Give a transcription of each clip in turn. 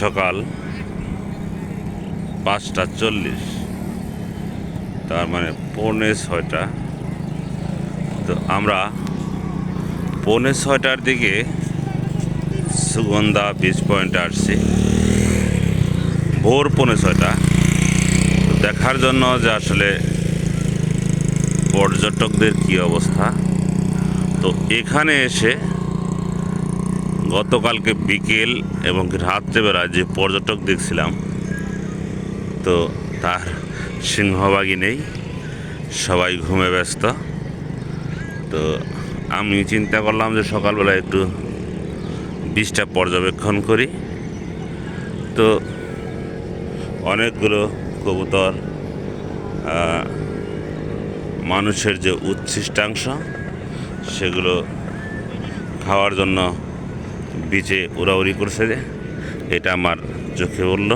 সকাল পাঁচটা চল্লিশ। তার মানে পৌনে ছয়টা। তো আমরা পৌনে ছয়টার দিকে সুগন্ধা বিচ পয়েন্টে আসছি। ভোর পৌনে ছয়টা। দেখার জন্য যে আসলে পর্যটকদের কি অবস্থা। তো এখানে এসে গতকালকে বিকেল এবং রাত্রেবেলা যে পর্যটক দেখছিলাম, তো তার সিংহভাগই নেই, সবাই ঘুমে ব্যস্ত। তো আমি চিন্তা করলাম যে সকালবেলা একটু বীজটা পর্যবেক্ষণ করি। তো অনেকগুলো কবুতর মানুষের যে উচ্ছিষ্টাংশ, সেগুলো খাওয়ার জন্য বিচে উড়াউড়ি করছে যে, এটা আমার চোখে উঠল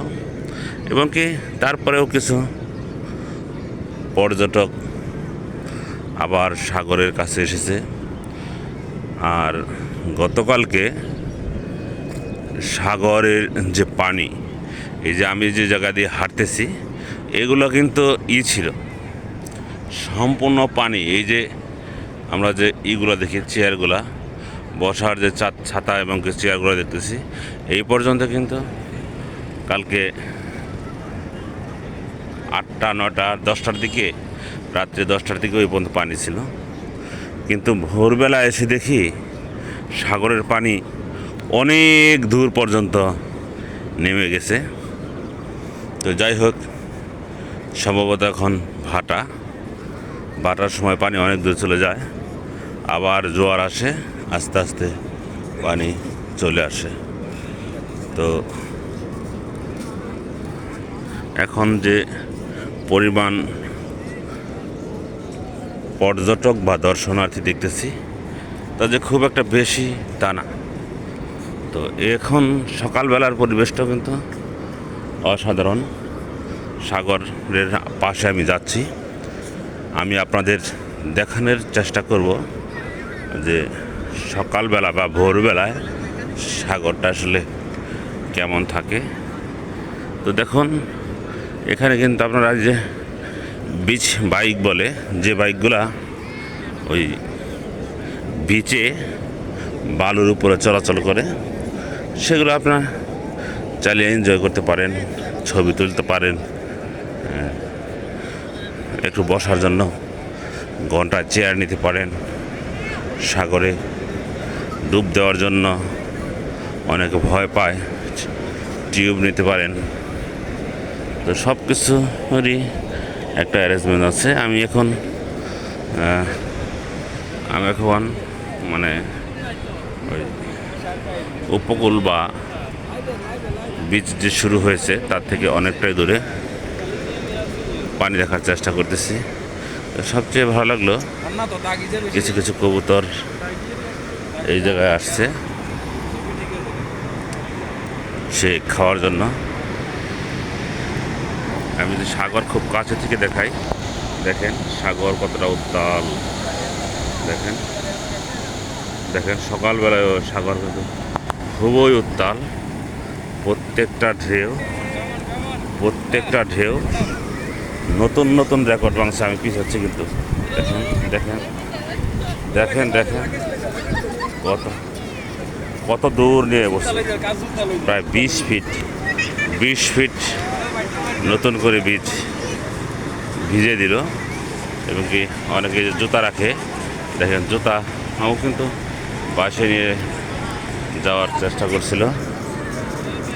এবং কি তারপরেও কিছু পর্যটক আবার সাগরের কাছে এসেছে। আর গতকালকে সাগরের যে পানি, এই যে আমি যে জায়গা দিয়ে হাঁটতেছি, এগুলো কিন্তু ই ছিল। সম্পূর্ণ পানি, এই যে আমরা যে ইগুলো দেখি, চেয়ারগুলা বসার যে ছাতা এবং চেয়ারগুলো দেখতেছি, এই পর্যন্ত কিন্তু কালকে আটটা নটা দশটার দিকে, রাত্রে দশটার দিকে ওই পর্যন্ত পানি ছিল। কিন্তু ভোরবেলা এসে দেখি সাগরের পানি অনেক দূর পর্যন্ত নেমে গেছে। তো যাই হোক, সম্ভবত এখন ভাটা। ভাটার সময় পানি অনেক দূর চলে যায়। আবার জোয়ার আসে। আস্তে আস্তে পানি চলে আসে। তো এখন যে পরিমাণ পর্যটক বা দর্শনার্থী দেখতেছি, তা যে খুব একটা বেশি তা না। তো এখন সকালবেলার পরিবেশটা কিন্তু অসাধারণ। সাগরের পাশে আমি যাচ্ছি। আমি আপনাদের দেখানোর চেষ্টা করব যে সকালবেলা বা ভোরবেলায় সাগরটা আসলে কেমন থাকে? তো দেখুন এখানে কিন্তু আপনারা যে বিচ বাইক বলে যে বাইকগুলা ওই বিচে বালুর উপরে চলাচল করে সেগুলো আপনার চালিয়ে এনজয় করতে পারেন ছবি তুলতে পারেন হ্যাঁ, একটু বসার জন্য ঘণ্টা চেয়ার নিতে পারেন সাগরে ডুব দেওয়ার জন্য অনেকে ভয় পায় টিউব নিতে পারেন। তো সব কিছুরই একটা অ্যারেঞ্জমেন্ট আছে। আমি এখন আমি এখন মানে ওই উপকূল বা বীজ যে শুরু হয়েছে তার থেকে অনেকটাই দূরে পানি দেখার চেষ্টা করতেছি। সবচেয়ে ভালো লাগল। কিছু কিছু কবুতর এই জায়গায় আসছে। সে খাওয়ার জন্য। আমি যদি সাগর খুব কাছে থেকে দেখাই, দেখেন সাগর কতটা উত্তাল। দেখেন দেখেন সকালবেলায় সাগর কিন্তু খুবই উত্তাল। প্রত্যেকটা ঢেউ প্রত্যেকটা ঢেউ। নতুন নতুন রেকর্ড ভাঙছে আমি পিছাচ্ছি কিন্তু। দেখেন দেখেন দেখেন দেখেন। কত? কত দূর নিয়ে বসে? প্রায় বিশ ফিট। বিশ ফিট নতুন করে বীজ ভিজে দিল। এবং কি অনেকে জুতা রাখে, দেখেন জুতা, আমাও কিন্তু বাসে নিয়ে যাওয়ার চেষ্টা করছিল।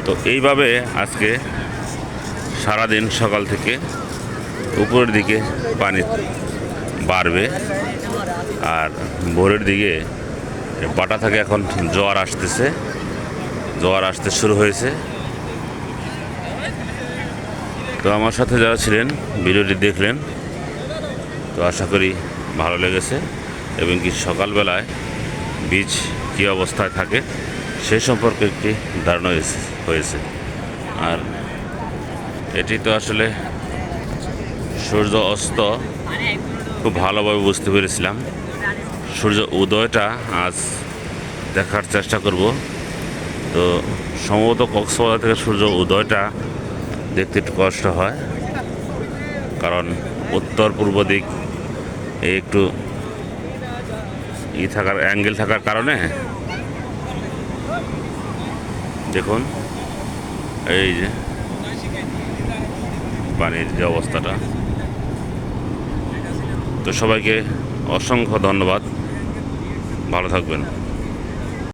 তো এইভাবে আজকে সারাদিন সকাল থেকে উপরের দিকে পানি বাড়বে। আর ভোরের দিকে বাটা থেকে এখন জোয়ার আসতেছে। জোয়ার আসতে শুরু হয়েছে। তো আমার সাথে যারা ছিলেন, ভিডিওটি দেখলেন, তো আশা করি ভালো লেগেছে এবং কি সকালবেলায় বীজ কী অবস্থায় থাকে সেই সম্পর্কে একটি ধারণা হয়েছে। আর এটি তো আসলে সূর্য অস্ত, খুব ভালোভাবে বুঝতে পেরেছিলাম। সূর্য উদয়টা আজ দেখার চেষ্টা করব। তো সম্ভবত কক্সবাজার থেকে সূর্য উদয়টা দেখতে একটু কষ্ট হয়, কারণ উত্তর পূর্ব দিক একটু ই থাকার, অ্যাঙ্গেল থাকার কারণে দেখুন, এই যে পানির যে অবস্থাটা। তো সবাইকে অসংখ্য ধন্যবাদ। ভালো থাকবেন